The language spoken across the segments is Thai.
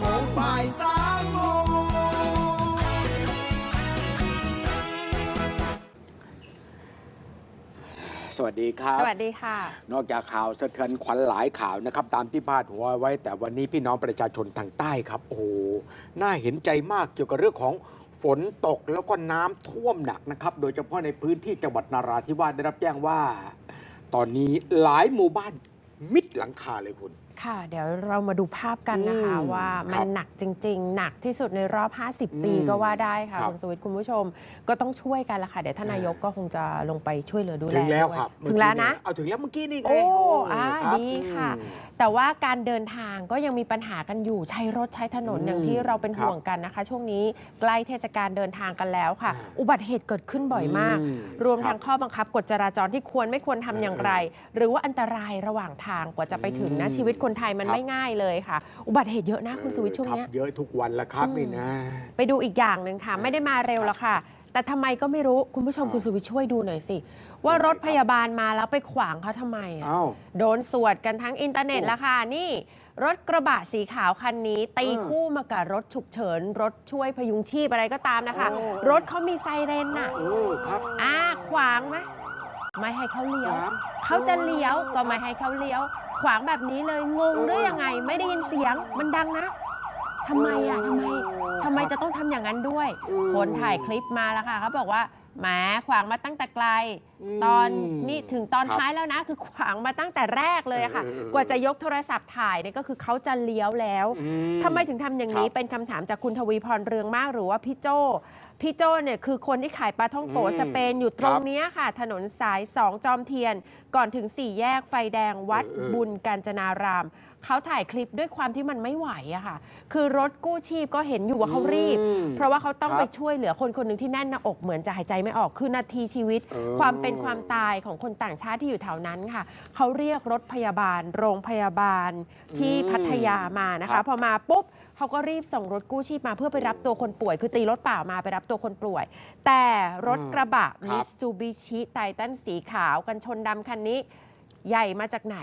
โมงบ่ายสามโมงสวัสดีครับ สวัสดีค่ะ นอกจากข่าวสะเทือนขวัญหลายข่าวนะครับ ตามที่พาดหัวไว้ แต่วันนี้พี่น้องประชาชนทางใต้ครับ โอ้โหน่าเห็นใจมากเกี่ยวกับเรื่องของฝนตกแล้วก็น้ำท่วมหนักนะครับ โดยเฉพาะในพื้นที่จังหวัดนาราธิวาสได้รับแจ้งว่า ตอนนี้หลายหมู่บ้านมิดหลังคาเลยคุณ ค่ะ เดี๋ยวเรามาดูภาพกันนะคะอืมว่าคมัรันบหนักจริง ๆ หนักที่สุดในรอบ 50 ปีอืมก็ว่าได้ค่ะครับคุณสวิทย์คุณผู้ชมก็ต้องช่วยกันละค่ะ เดี๋ยวท่านนายกก็คงจะลงไปช่วยเหลือดูแลถึงแล้วด้วยครับถึงแล้วนะ เอาถึงแล้วเมื่อกี้นี่ไงโอ้อ่าครับดีค่ะ อืม แต่ว่าการเดินทางก็ยังมีปัญหากันอยู่ใช้รถใช้ถนนอืมอย่างที่เราเป็นครับห่วงกันนะคะ ช่วงนี้ใกล้เทศกาลเดินทางกันแล้วค่ะ อ่าอุบัติเหตุเกิดขึ้นบ่อยมาก อืมรวมครับทั้งข้อบังคับกฎจราจรที่ควรไม่ควรทำอย่างไร หรือว่าอันตรายระหว่างทางกว่าจะไปถึงนะอืม ชีวิตคนไทยมันครับไม่ง่ายเลยค่ะ อุบัติเหตุเยอะนะคุณสุวิทย์ช่วงครับเนี้ย เยอะทุกวันแล้วครับอืมนี่นะ ไปดูอีกอย่างหนึ่งค่ะ ไม่ได้มาเร็วหรอกค่ะ แต่ทำไมก็ไม่รู้คุณผู้ชมอ่าคุณสุวิทย์ช่วยดูหน่อยสิ ว่ารถยังไงครับพยาบาลมาแล้วไปขวางเขาทำไมอะ เอ้า โดนสวดกันทั้งอินเทอร์เน็ตโอ้แล้วค่ะ นี่ รถกระบะสีขาวคันนี้ ตีเออคู่มากับรถฉุกเฉิน รถช่วยพยุงชีพอะไรก็ตามนะคะ โอ้ รถเขามีไซเรนน่ะโอ้ครับอ่าขวางไหมไม่ให้เขาเลี้ยวขวางเขาจะเลี้ยวก็ไม่ให้เขาเลี้ยว ขวางแบบนี้เลยงงได้ยังไง ไม่ได้ยินเสียงมันดังนะทำไมอะทำไมทำไมจะต้องทำอย่างนั้นด้วย คนถ่ายคลิปมาแล้วค่ะเขาบอกว่า แหมขวางมาตั้งแต่ไกลอืมตอนนี่ถึงตอนครับท้ายแล้วนะ คือขวางมาตั้งแต่แรกเลยอะค่ะ เออเออเออกว่าจะยกโทรศัพท์ถ่ายเนี่ยก็คือเขาจะเลี้ยวแล้วอืทำไมถึงทำอย่างนี้ครับเป็นคำถามจากคุณทวีพรเรืองมากหรือว่าพี่โจพี่โจเนี่ยคือคนที่ขายปลาท่องโกอืมสเปนอยู่ตรงครับเนี้ยค่ะ ถนนสายสองจอมเทียน ก่อนถึงสี่แยกไฟแดงวัดเออเออ บุญกาญจนาราม เขาถ่ายคลิปด้วยความที่มันไม่ไหวอะค่ะ คือรถกู้ชีพก็เห็นอยู่ว่าเขารีบ อืมเพราะว่าเขาต้องครับไปช่วยเหลือคนคนหนึ่งที่แน่นหน้าอกเหมือนจะหายใจไม่ออก คือนาทีชีวิต เออ ความเป็นความตายของคนต่างชาติที่อยู่แถวนั้นค่ะ เขาเรียกรถพยาบาล โรงพยาบาลที่อืมพัทยามานะครัคะ บ พอมาปุ๊บเขาก็รีบส่งรถกู้ชีพมาเพื่อไปรับตัวคนป่วย คือตีรถเปล่ามาไปรับตัวคนป่วย แต่รถกระบะ ครัมิบตซูบิชิไททันสีขาวกันชนดำคันนี้ ใหญ่มาจากไหน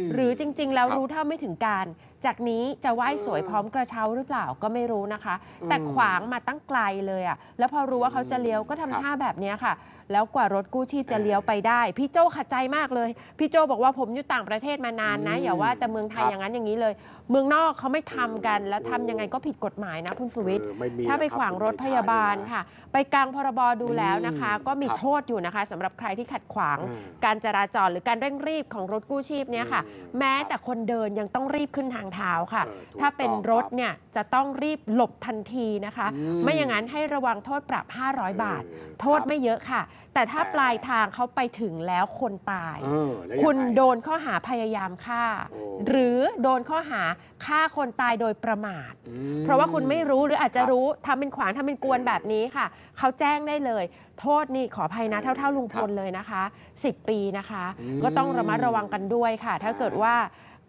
มหรือจริง ๆ แล้วครับรู้เท่าไม่ถึงการ จากนี้จะไหว้สวยพร้อมกระเช้าหรือเปล่าก็ไม่รู้นะคะ แต่อืมขวางมาตั้งไกลเลยอะแล้วพอรู้ว่าเขาจะเลี้ยวก็ทำครับท่าแบบเนี้ยค่ะแล้วกว่ารถกู้ชีพจะเลี้ยวไปได้ พี่โจขัดใจมากเลย พี่โจบอกว่าผมอยู่ต่างประเทศมานานนะอืมอย่าว่าแต่เมืองไทยครับอย่างนั้นอย่างนี้เลย เมืองนอกเขาไม่ทำกัน แล้วทำยังไงก็ผิดกฎหมายนะคุณสุวิทย์เออไม่มีถ้าไปนะครับขวางรถคุณพเดชยาบาลนี่นะค่ะ ไปกลางพรบดูแล้วนะคะอืมก็มีครับโทษอยู่นะคะสำหรับใครที่ขัดขวางอืมการจราจรหรือการเร่งรีบของรถกู้ชีพเนี่ยค่ะอืมแม้แต่คนเดินยังต้องรีบขึ้นทางเท้าค่ะเออถูกถ้าเป็นต้องรถครับเนี่ยจะต้องรีบหลบทันทีนะคะอืมไม่อย่างนั้นให้ระวังโทษปรับ 500 บาทเออโทษครับไม่เยอะค่ะแต่ถ้าแต่ปลายทางเขาไปถึงแล้วคนตาย เออแล้วยังคุณไงโดนข้อหาพยายามฆ่า โอ้ หรือโดนข้อหาฆ่าคนตายโดยประมาท อืม เพราะว่าคุณไม่รู้หรืออาจจะครับรู้ทำเป็นขวางทำเป็นกวนแบบนี้ค่ะ เขาแจ้งได้เลย โทษนี่ขออภัยนะอืมเท่า ๆ ลุงพลครับเลยนะคะ 10 ปีนะคะ อืมก็ต้องระมัดระวังกันด้วยค่ะ ถ้าอ่าเกิดว่า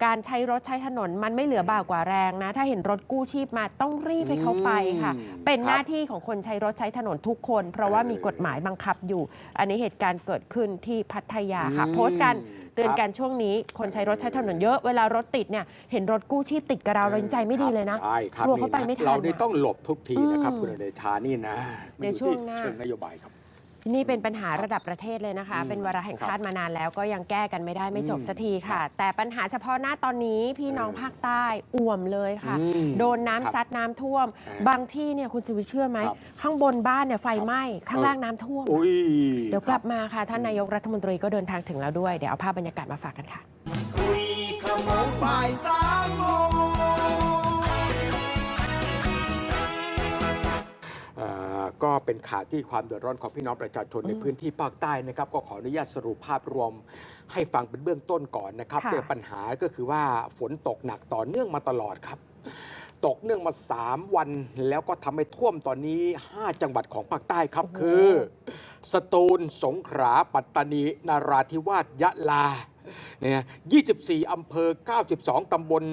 การใช้รถใช้ถนนมันไม่เหลือบ่ากว่าแรงนะ ถ้าเห็นรถกู้ชีพมาต้องรีบให้เขาไปค่ะ อืมเป็นครับหน้าที่ของคนใช้รถใช้ถนนทุกคน เพราะว่าเออมีกฎหมายบังคับอยู่ อันนี้เหตุการณ์เกิดขึ้นที่พัทยาค่ะ อืมโพสต์กันเตือนครับกันช่วงนี้ คนใช้รถใช้ถนนเยอะเวลารถติดเนี่ยเห็นรถกู้ชีพติดกับเราเราใจไม่ดีเลยนะ ใช่ครับกลัวเขาไปนี่นะไม่ทันเรานี่อะต้องหลบทุกทีนะครับ อืมคุณเดชานี่นะเดี๋ยวมันอช่วงหน้าที่เชิงนโยบายครับ นี่เป็นปัญหาระดับประเทศเลยนะคะอืมเป็นวาระแห่งครับชาติมานานแล้วก็ยังแก้กันไม่ได้ไม่จบอืมสักทีค่ะ แต่ปัญหาเฉพาะหน้าตอนนี้พี่น้องเออภาคใต้อ่วมเลยค่ะอืมโดนน้ำครับซัดน้ำท่วมเออบางที่เนี่ยคุณสุวิทย์เชื่อไหมครับข้างบนบ้านเนี่ยไฟไหม้ข้างล่างน้ำท่วมอุ้ยเดี๋ยวกลับครับมาค่ะ ท่านนายกรัฐมนตรีก็เดินทางถึงแล้วด้วย เดี๋ยวเอาภาพบรรยากาศมาฝากกันค่ะ ก็เป็นข่าวที่ความเดือดร้อนของพี่น้องประชาชนในพื้นที่ภาคใต้นะครับ ก็ขออนุญาตสรุปภาพรวมให้ฟังเป็นเบื้องต้นก่อนนะครับค่ะแต่ปัญหาก็คือว่าฝนตกหนักต่อเนื่องมาตลอดครับ ตกเนื่องมา 3 วันแล้วก็ทำให้ท่วมตอนนี้ 5 จังหวัดของภาคใต้ครับคือ สตูล สงขลาปัตตานีนาราธิวาสยะลาเนี่ย24 อำเภอ 92 ตำบล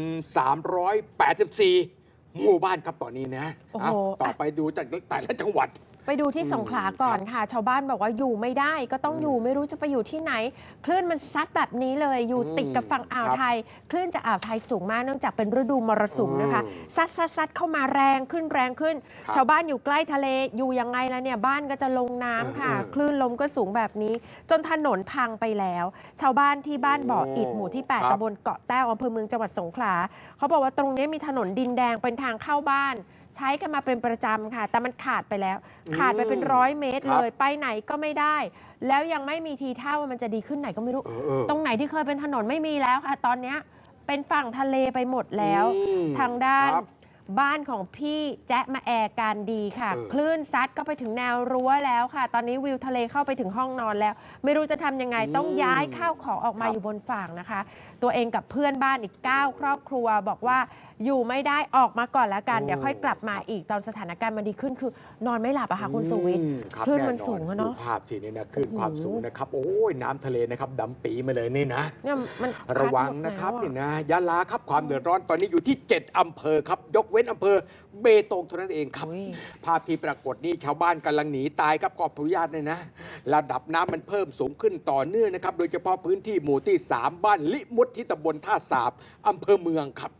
384 หมู่บ้านครับตอนนี้นะโอ้โห เอาต่อไปดูจากแต่ละจังหวัด ไปดูที่อืมสงขลาก่อนครับค่ะ ชาวบ้านบอกว่าอยู่ไม่ได้ ก็ต้องอยู่ไม่รู้จะไปอยู่ที่ไหน คลื่นมันซัดแบบนี้เลย อยู่อืมติดกับฝั่งอ่าวครับไทย คลื่นจากอ่าวไทยสูงมากเนื่องจากเป็นฤดูมรสุมนะคะอืมซัดซัดซัดเข้ามาแรงขึ้นแรงขึ้นครับชาวบ้านอยู่ใกล้ทะเลอยู่ยังไงแล้วเนี่ยบ้านก็จะลงน้ำค่ะอืมคลื่นลมก็สูงแบบนี้ จนถนนพังไปแล้ว ชาวบ้านที่บ้านบ่ออิฐหมู่ที่ครับ8ตำบลเกาะแต้วอำเภอเมืองจังหวัดสงขลาเขาบอกว่าตรงนี้มีถนนดินแดงเป็นทางเข้าบ้าน ใช้กันมาเป็นประจำค่ะ แต่มันขาดไปแล้ว ขาดไปเป็นร้อยเมตรครับเลย ไปไหนก็ไม่ได้ แล้วยังไม่มีทีท่าว่ามันจะดีขึ้นไหนก็ไม่รู้เออเออตรงไหนที่เคยเป็นถนนไม่มีแล้วค่ะ ตอนเนี้ยเป็นฝั่งทะเลไปหมดแล้วอืมทางด้านครับบ้านของพี่แจ๊ะมาแอร์การดีค่ะเออคลื่นซัดก็ไปถึงแนวรั้วแล้วค่ะ ตอนนี้วิวทะเลเข้าไปถึงห้องนอนแล้ว ไม่รู้จะทำยังไงอืมต้องย้ายข้าวของออกมาครับอยู่บนฝั่งนะคะ ตัวเองกับเพื่อนบ้านอีก 9 ครอบครัวบอกว่า อยู่ไม่ได้ออกมาก่อนแล้วกันโอ้เดี๋ยวค่อยกลับมาอีกตอนสถานการณ์มันดีขึ้นคือ นอนไม่หลับอะค่ะคุณสุวิทย์อืมรับคลื่นมันแอสูงอะเนอะดูภาพสิเนี่ยนะคลื่นความโอ้โหสูงนะครับ โอ้ยน้ำทะเลนะครับดำปีมาเลยนี่นะ เนี่ยมันระวังพัดหมดนะครับแล้วอ นี่นะยะลาครับความเดือดร้อนตอนนี้อยู่ที่ 7 อำเภอครับ ยกเว้นอำเภอเบตงเท่านั้นเองครับ อุ๊ยภาพที่ปรากฏนี่ชาวบ้านกำลังหนีตายครับขออนุญาตเลยนะ ระดับน้ำมันเพิ่มสูงขึ้นต่อเนื่องนะครับ โดยเฉพาะพื้นที่หมู่ที่ 3 บ้านลิมุดที่ตำบลท่าสาบอำเภอเมืองครับ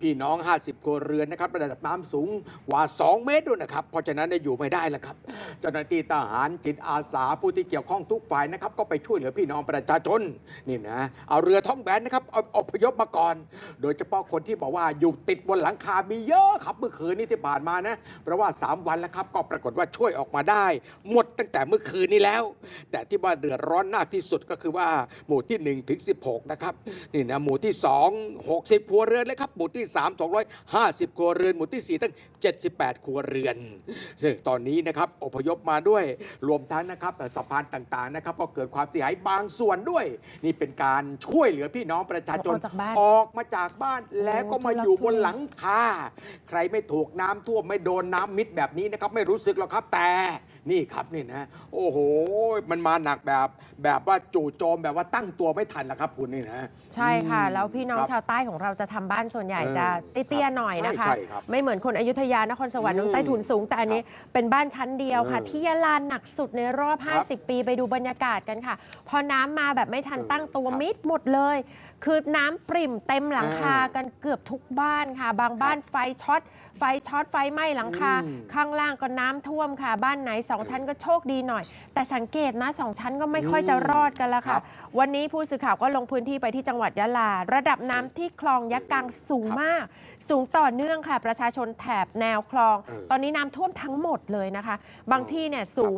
พี่น้อง 50 ครัวเรือนนะครับระดับน้ำสูงกว่า 2 เมตรด้วยนะครับ เพราะฉะนั้นเนี่ยอยู่ไม่ได้แล้วครับ เจ้าหน้าที่ทหารจิตอาสาผู้ที่เกี่ยวข้องทุกฝ่ายนะครับ ก็ไปช่วยเหลือพี่น้องประชาชนนี่นะเอาเรือท้องแบนนะครับเอาอพยพมาก่อน โดยเฉพาะคนที่บอกว่าอยู่ติดบนหลังคา มีเยอะครับเมื่อคืนนี้ที่ผ่านมานะเพราะว่า 3 วันแล้วครับก็ปรากฏว่าช่วยออกมาได้ หมดตั้งแต่เมื่อคืนนี้แล้ว แต่ที่ว่าเดือดร้อนหนักที่สุดก็คือว่าหมู่ที่1ถึง16นะครับนี่นะหมู่ที่ 2 60ครัวเรือนเลยครับหมู่ที่ 3 250 ครัวเรือน หมู่ที่ 4 ตั้ง 78 ครัวเรือนซึ่งตอนนี้นะครับอพยพมาด้วยรวมทั้งนะครับสะพานต่างๆนะครับก็เกิดความเสียหายบางส่วนด้วย นี่เป็นการช่วยเหลือพี่น้องประชาชนออกจากบ้านออกมาจากบ้านแล้วก็มาอยู่บนหลังคาใครไม่ถูกน้ำท่วมไม่โดนน้ำมิดแบบนี้นะครับไม่รู้สึกหรอกครับแต่ นี่ครับนี่นะโอ้โห มันมาหนักแบบแบบว่าจู่โจมแบบว่าตั้งตัวไม่ทันแล้วครับคุณนี่นะ ใช่ค่ะ แล้วพี่น้องครับชาวใต้ของเราจะทำบ้านส่วนใหญ่เออจะเตี้ยครับๆหน่อยนะคะ ใช่ใช่ครับไม่เหมือนคนอยุธยานครสวรรค์อืมน้องใต้ถุนสูง แต่อันนี้เป็นบ้านชั้นเดียวค่ะ เออที่ยะลาหนักสุดในรอบ ครับ50 ปีไปดูบรรยากาศกันค่ะ พอน้ำมาแบบไม่ทันเออตั้งตัวครับมิดหมดเลย คือน้ำปริ่มเต็มหลังคาเออ กันเกือบทุกบ้านค่ะ บางบ้านไฟช็อตไฟช็อตไฟไหม้หลังคา อืม ข้างล่างก็น้ำท่วมค่ะ บ้านไหนสองชั้นก็โชคดีหน่อย แต่สังเกตนะสองชั้นก็ไม่ค่อยจะรอดกันละครัค่ะ บ วันนี้ผู้สื่อข่าวก็ลงพื้นที่ไปที่จังหวัดยะลา ระดับน้ำที่คลองยะกังสูงครับมาก สูงต่อเนื่องค่ะ ประชาชนแถบแนวคลอง เออตอนนี้น้ำท่วมทั้งหมดเลยนะคะ บางที่เนี่ยสูง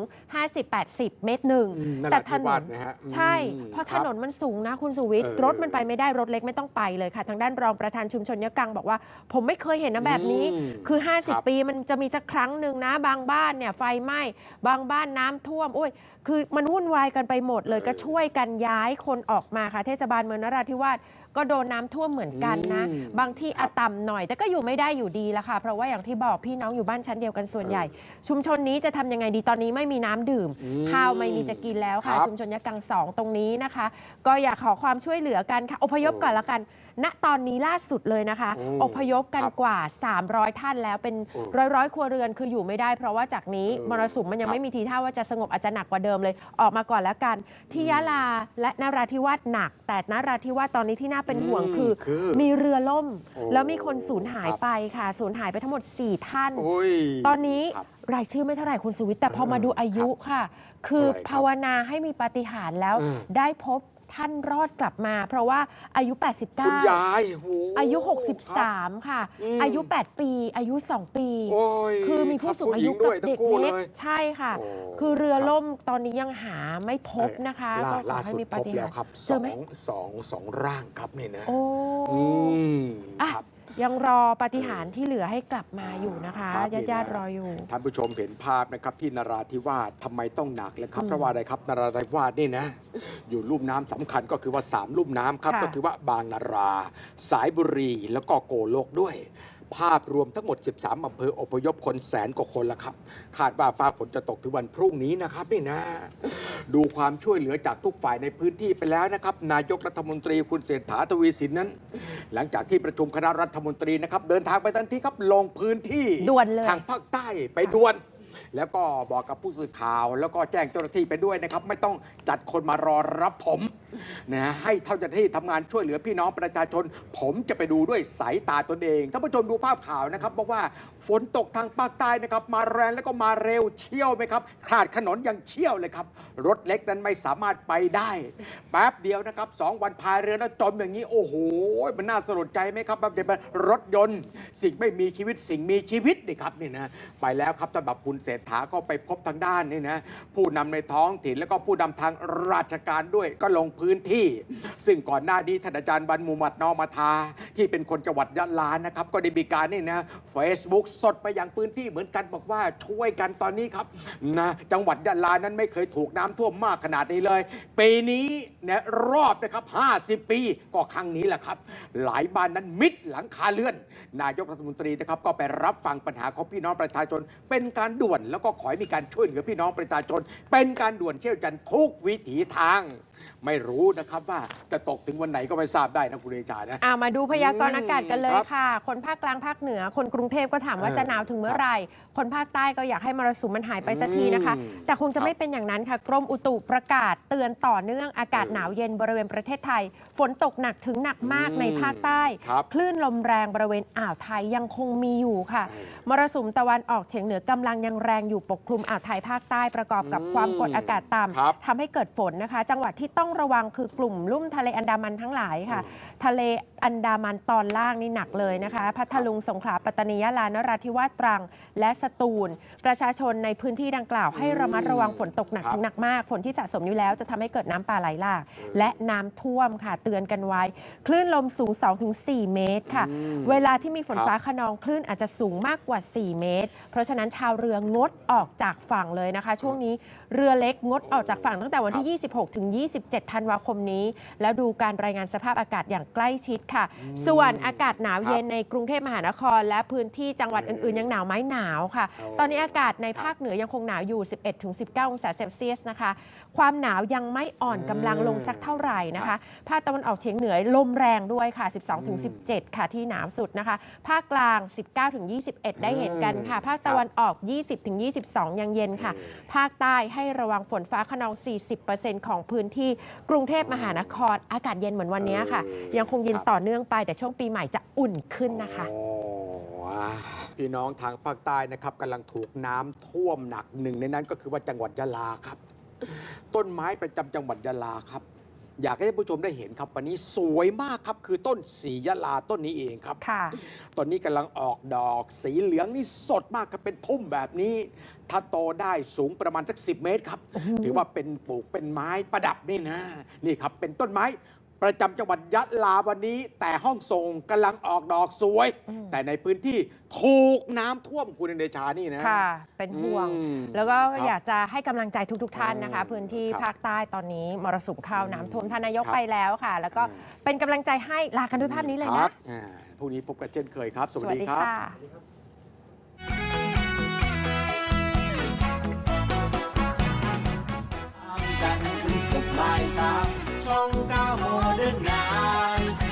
50-80 เมตรหนึ่งอืมนแต่ราถธินวานสนะฮะใช่อืมเพราะคถรับ นนมันสูงนะคุณสุวิทย์เออรถมันไปไม่ได้รถเล็กไม่ต้องไปเลยค่ะ ทางด้านรองประธานชุมชนยะกังบอกว่า ผมไม่เคยเห็นนะแบบนี้ อืมคือครับ50 ปีมันจะมีสักครั้งหนึ่งนะ บางบ้านเนี่ยไฟไหม้บางบ้านน้ำท่วมโอ้ยคือมันวุ่นวายกันไปหมดเลยเออก็ช่วยกันย้ายคนออกมาค่ะ เทศบาลเมืองนราธิวาสก็โดนน้ำท่วมเหมือนกันนะ อืม บางที่ครัอะบต่ำหน่อย แต่ก็อยู่ไม่ได้อยู่ดีละค่ะ เพราะว่าอย่างที่บอกพี่น้องอยู่บ้านชั้นเดียวกันส่วนใหญ่ ชุมชนนี้จะทำยังไงดีตอนนี้ไม่มีน้ำดื่ม อืมข้าวไม่มีจะกินแล้วค่ะ ครับชุมชนยะกังสองตรงนี้นะคะ ก็อยากขอความช่วยเหลือกันค่ะอพยพโอ้ก่อนละกัน ณตอนนี้ล่าสุดเลยนะคะโอ้อพยพกันครับกว่า 300 ท่านแล้วเป็นโอ้ร้อยร้อยๆครัวเรือนคืออยู่ไม่ได้ เพราะว่าจากนี้เออมรสุมมันยังครับ ไม่มีทีท่าว่าจะสงบอาจจะหนักกว่าเดิมเลย ออกมาก่อนแล้วกัน ที่ยะลาและนราธิวาสหนัก แต่นราธิวาสตอนนี้ที่น่าเป็นห่วงอืมคือ คือ มีเรือล่ม โอ้แล้วมีคนสูญหายครับ ไปค่ะสูญหายไปทั้งหมด 4 ท่าน โอ้ย ตอนนี้ครับรายชื่อไม่เท่าไหร่คุณสุวิทย์แต่พอมาดูอายุค่ะ คือเท่าไหร่ครับภาวนาให้มีปาฏิหาริย์แล้ว เออได้พบ ท่านรอดกลับมา เพราะว่าอายุคุณ89ยายโอ้อายุ ครับ 63 ค่ะ อืมอายุ 8 ปี อายุ 2 ปี โอ้ยคือมีผู้รับสูงอายุหญิด้กัวยบทั้เด็งกคู่เล็กเลยใช่ค่ะ โอ้คือเรือครับล่มตอนนี้ยังหาไม่พบนะคะล่าก็ขล่าอให้สุดมีพปาบฏิแล้หาวริย์ ครับเจสออไหม งสองสองร่างครับนี่นะโอ้ อืมอะ ครับ ยังรอปาฏิหาริย์ที่เหลือให้กลับมาอยู่นะคะครับนี่ญาตินะๆรออยู่ ท่านผู้ชมเห็นภาพนะครับที่นราธิวาสทำไมต้องหนักเลยครับอืมเพราะว่าอะไรครับนราธิวาสนี่นะ อยู่ลุ่มน้ำสำคัญก็คือว่าสามลุ่มน้ำครับ ค่ะ ก็คือว่าบางนารา สายบุรีแล้วก็โกโลกด้วย ภาพรวมทั้งหมด 13อำเภออพยพคนแสนกว่าคนละครับ คาดว่าฟ้าฝนจะตกถึงวันพรุ่งนี้นะครับนี่นะ ดูความช่วยเหลือจากทุกฝ่ายในพื้นที่ไปแล้วนะครับ นายกรัฐมนตรีคุณเศรษฐาทวีสินนั้น หลังจากที่ประชุมคณะรัฐมนตรีนะครับ เดินทางไปทันทีครับลงพื้นที่ด่วนเลย ทางภาคใต้ไปด่วน แล้วก็บอกกับผู้สื่อข่าว แล้วก็แจ้งเจ้าหน้าที่ไปด้วยนะครับ ไม่ต้องจัดคนมารอรับผม นะให้เท่าจ้าหน้าที่ทำงานช่วยเหลือพี่น้องประชาชน ผมจะไปดูด้วยสายตาตนเองท่านผู้ชมดูภาพข่าวนะครับบอกว่าฝนตกทางภาคใต้นะครับมาแรงแล้วก็มาเร็วเชี่ยวไหมครับขาดถนนยังเชี่ยวเลยครับรถเล็กนั้นไม่สามารถไปได้แป๊บเดียวนะครับสองวันพายเรือแล้วจมอย่างนี้โอ้โห มันน่าสลดใจไหมครับมันเป็นรถยนต์ สิ่งไม่มีชีวิตสิ่งมีชีวิตนี่ครับนี่นะไปแล้วครับสำหรับคุณเศรษฐาก็ไปพบทางด้านนี่นะผู้นำในท้องถิ่นแล้วก็ผู้นำทางราชการด้วยก็ลงพื้นที่ ซึ่งก่อนหน้านี้ท่านอาจารย์บันมุมัดนอมาทา ที่เป็นคนจังหวัดยะลานะครับก็ได้มีการนี่นะเฟซบุ๊กสดไปยังพื้นที่เหมือนกันบอกว่าช่วยกันตอนนี้ครับนะจังหวัดยะลานั้นไม่เคยถูกน้ำท่วมมากขนาดนี้เลย ปีนี้เนี่ยรอบนะครับ 50 ปีก็ครั้งนี้แหละครับ หลายบ้านนั้นมิดหลังคาเลื่อน นายกรัฐมนตรีนะครับก็ไปรับฟังปัญหาของพี่น้องประชาชน เป็นการด่วนแล้วก็ขอให้มีการช่วยเหลือพี่น้องประชาชน เป็นการด่วนเชี่ยวจันทุกวิถีทาง ไม่รู้นะครับว่าจะตกถึงวันไหนก็ไม่ทราบได้นะคุณเดชานะ อ่ามาดูพยากรณ์อากาศกันเลยครับค่ะ คนภาคกลางภาคเหนือ คนกรุงเทพก็ถามว่าเออจะหนาวถึงเมื่อไหร่ คนภาคใต้ก็อยากให้มรสุมมันหายไปสักทีนะคะ อืมแต่คงจะครับไม่เป็นอย่างนั้นค่ะ กรมอุตุประกาศเตือนต่อเนื่องอากาศเออหนาวเย็นบริเวณประเทศไทย ฝนตกหนักถึงหนักมากอืมในภาคใต้ ครับ คลื่นลมแรงบริเวณอ่าวไทยยังคงมีอยู่ค่ะเออมรสุมตะวันออกเฉียงเหนือกำลังยังแรงอยู่ปกคลุมอ่าวไทยภาคใต้ประกอบกับอืมความกดอากาศต่ครับำทำให้เกิดฝนนะคะ จังหวัดที่ต้องระวังคือกลุ่มลุ่มทะเลอันดามันทั้งหลายค่ะ ทะเลอันดามันตอนล่างนี่หนักเลยนะคะ พัทลุงสงขลาปัตตานียะลานราธิวาสตรัง และสตูล ประชาชนในพื้นที่ดังกล่าว ให้ระมัดระวังฝนตกหนักครับถึงหนักมาก ฝนที่สะสมอยู่แล้วจะทำให้เกิดน้ำป่าไหลหลากและน้ำท่วมค่ะ เตือนกันไว้ คลื่นลมสูง 2-4 เมตรค่ะอืมเวลาที่มีฝนครับฟ้าขนองคลื่นอาจจะสูงมากกว่า 4 เมตร เพราะฉะนั้นชาวเรืองดออกจากฝั่งเลยนะคะ ช่วงนี้เรือเล็กงดออกจากฝั่งตั้งแต่วันที่ 26ถึง27ธันวาคมนี้ แล้วดูการรายงานสภาพอากาศอย่างใกล้ชิดค่ะ ส่วนอากาศหนาวเย็นในกรุงเทพมหานคร และพื้นที่จังหวัดอื่นๆ ยังหนาวไหมหนาวค่ะโอ้ตอนนี้อากาศในภาคเหนือยังคงหนาวอยู่ 11ถึง19 องศาเซลเซียสนะคะ ความหนาวยังไม่อ่อนกำลังลงสักเท่าไหร่นะคะภาคตะวันออกเฉียงเหนือลมแรงด้วยค่ะ 12ถึง17 ค่ะที่หนาวสุดนะคะ ภาคกลาง 19ถึง21 ได้เห็นกันค่ะ ภาคตะวันออก 20ถึง22 ยังเย็นค่ะ ภาคใต้ให้ระวังฝนฟ้าขนอง 40%ของพื้นที่กรุงเทพมหานคร อากาศเย็นเหมือนวันนี้ค่ะเออยังคงเย็นครับต่อเนื่องไปแต่ช่วงปีใหม่จะอุ่นขึ้นนะคะอ๋อพี่น้องทางภาคใต้นะครับกำลังถูกน้ำท่วมหนักหนึ่งในนั้นก็คือว่าจังหวัดยะลาครับ ต้นไม้ประจำจังหวัดยะลาครับ อยากให้ท่านผู้ชมได้เห็นครับวันนี้สวยมากครับ คือต้นสียะลาต้นนี้เองครับ ค่ะ ตอนนี้กำลังออกดอกสีเหลืองนี่สดมากครับเป็นพุ่มแบบนี้ ถ้าโตได้สูงประมาณสักสิเมตรครับ ถือว่าเป็นปลูกเป็นไม้ประดับนี่นะ นี่ครับ เป็นต้นไม้ ประจำจังหวัดยะลาวันนี้ แต่ห้องส่งกำลังออกดอกสวยอืมแต่ในพื้นที่ถูกน้ำท่วมคุณเดชานี่นะ ค่ะ เป็นห่วง อืมแล้วก็ครับอยากจะให้กำลังใจทุก ๆ ท่านนะคะอืมพื้นที่ครับภาคใต้ตอนนี้มรสุมเข้าน้ำท่วมท่านนายกครับไปแล้วค่ะ แล้วก็อ่าเป็นกำลังใจให้ลากันด้วยภาพนี้เลยคนะรับอ่าพรุ่งนี้พบกันเช่นเคยครับ สวัสดีครับค่ะจันทร์ถึงศุกร์บ่ายสามช่องเก้า